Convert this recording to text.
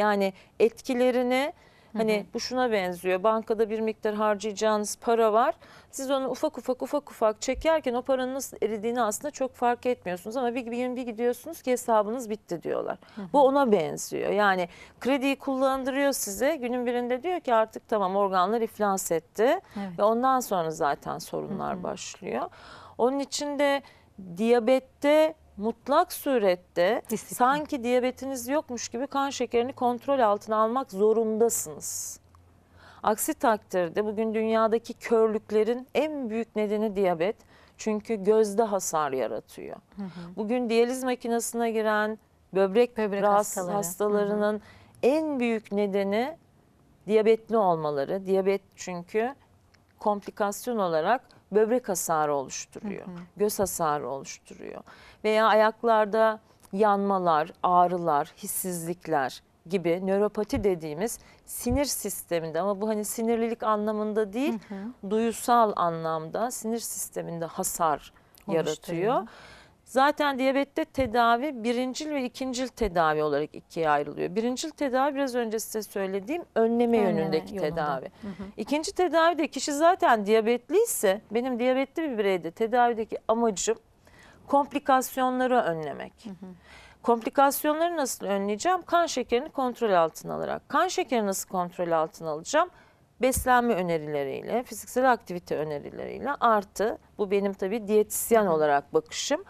Yani etkilerini hani bu şuna benziyor. Bankada bir miktar harcayacağınız para var. Siz onu ufak ufak ufak ufak çekerken o paranın nasıl eridiğini aslında çok fark etmiyorsunuz. Ama bir gün bir gidiyorsunuz ki hesabınız bitti diyorlar. Bu ona benziyor. Yani krediyi kullandırıyor size. Günün birinde diyor ki artık tamam organlar iflas etti. Evet. Ve ondan sonra zaten sorunlar başlıyor. Onun için de diyabette mutlak surette Disiplin. sanki diyabetiniz yokmuş gibi kan şekerini kontrol altına almak zorundasınız. Aksi takdirde bugün dünyadaki körlüklerin en büyük nedeni diyabet. Çünkü gözde hasar yaratıyor. Bugün diyaliz makinesine giren böbrek, Böbrek rahatsız hastaları. hastalarının en büyük nedeni diyabetli olmaları. Diyabet çünkü komplikasyon olarak böbrek hasarı oluşturuyor. Göz hasarı oluşturuyor. Veya ayaklarda yanmalar, ağrılar, hissizlikler gibi nöropati dediğimiz sinir sisteminde ama bu hani sinirlilik anlamında değil, duyusal anlamda sinir sisteminde hasar yaratıyor. Zaten diyabette tedavi birincil ve ikincil tedavi olarak ikiye ayrılıyor. Birincil tedavi biraz önce size söylediğim önleme, Önleme yönündeki yolunda. tedavi. İkinci tedavide kişi zaten diyabetliyse benim diyabetli bir bireyde tedavideki amacım komplikasyonları önlemek. Komplikasyonları nasıl önleyeceğim? Kan şekerini kontrol altına alarak. Kan şekerini nasıl kontrol altına alacağım? Beslenme önerileriyle, fiziksel aktivite önerileriyle artı bu benim tabii diyetisyen olarak bakışım.